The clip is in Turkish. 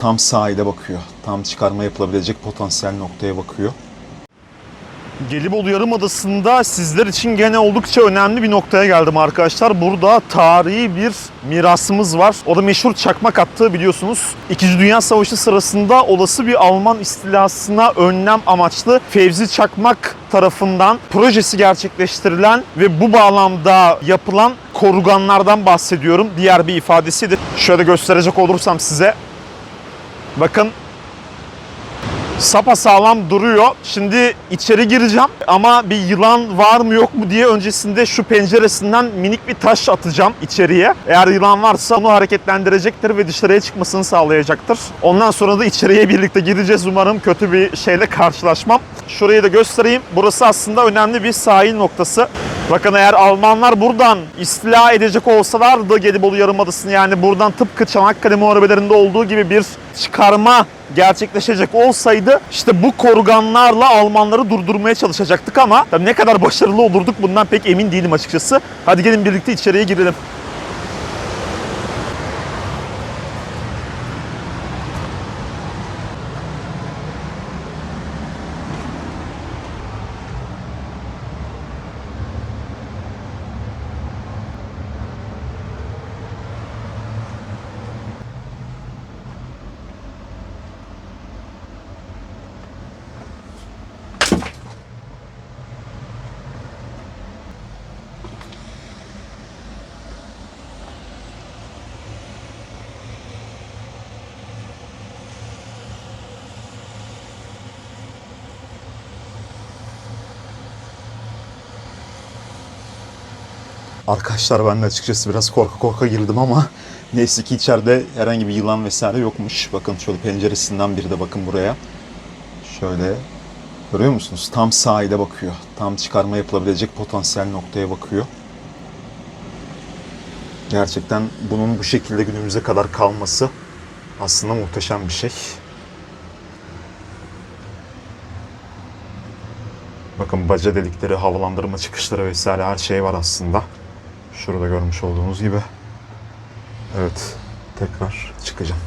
Tam sahile bakıyor. Tam çıkarma yapılabilecek potansiyel noktaya bakıyor. Gelibolu Yarımadası'nda sizler için gene oldukça önemli bir noktaya geldim arkadaşlar. Burada tarihi bir mirasımız var. O da meşhur çakmak attığı biliyorsunuz. İkinci Dünya Savaşı sırasında olası bir Alman istilasına önlem amaçlı Fevzi Çakmak tarafından projesi gerçekleştirilen ve bu bağlamda yapılan koruganlardan bahsediyorum. Diğer bir ifadesidir. Şöyle gösterecek olursam size. Bakın sapa sağlam duruyor. Şimdi içeri gireceğim ama bir yılan var mı yok mu diye öncesinde şu penceresinden minik bir taş atacağım içeriye. Eğer yılan varsa onu hareketlendirecektir ve dışarıya çıkmasını sağlayacaktır. Ondan sonra da içeriye birlikte gireceğiz. Umarım kötü bir şeyle karşılaşmam. Şurayı da göstereyim. Burası aslında önemli bir sahil noktası. Bakın eğer Almanlar buradan istila edecek olsalardı Gelibolu Yarımadası'nı yani buradan tıpkı Çanakkale Muharebelerinde olduğu gibi bir çıkarma gerçekleşecek olsaydı işte bu koruganlarla Almanları durdurmaya çalışacaktık ama ne kadar başarılı olurduk bundan pek emin değilim açıkçası. Hadi gelin birlikte içeriye girelim. Arkadaşlar ben de açıkçası biraz korka korka girdim ama neyse ki içeride herhangi bir yılan vesaire yokmuş. Bakın şöyle penceresinden bir de bakın buraya. Şöyle görüyor musunuz? Tam sahile bakıyor. Tam çıkarma yapılabilecek potansiyel noktaya bakıyor. Gerçekten bunun bu şekilde günümüze kadar kalması aslında muhteşem bir şey. Bakın baca delikleri, havalandırma çıkışları vesaire her şey var aslında. Şurada görmüş olduğunuz gibi. Evet, tekrar çıkacağım.